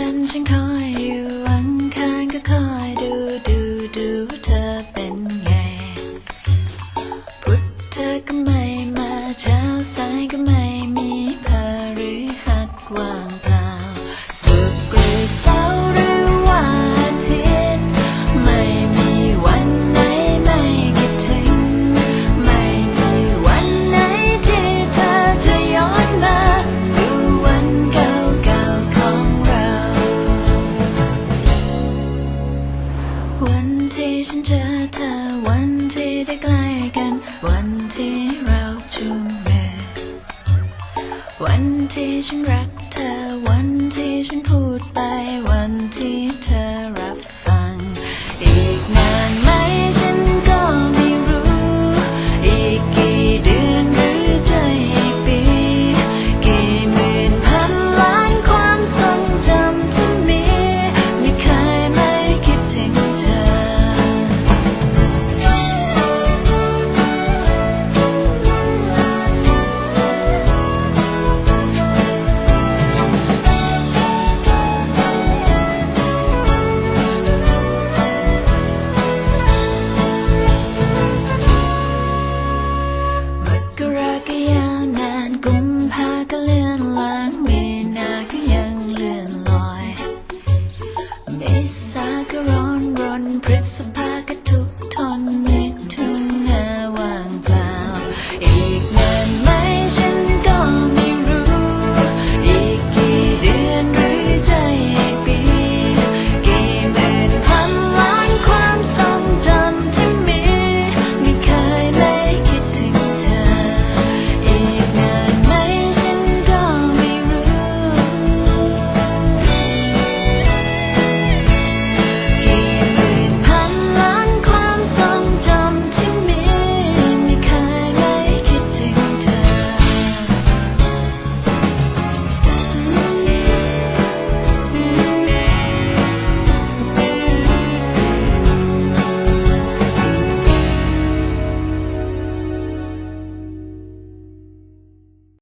จันทร์ฉันคอยอยู่อังคารก็คอยดูดูดูเธอเป็นไง พุธเธอก็ไม่มาเช้าสายก็ไม่ ฉันเจอเธอวันที่ได้ใกล้กัน วันที่เราจูงมือวันที่ฉันรัก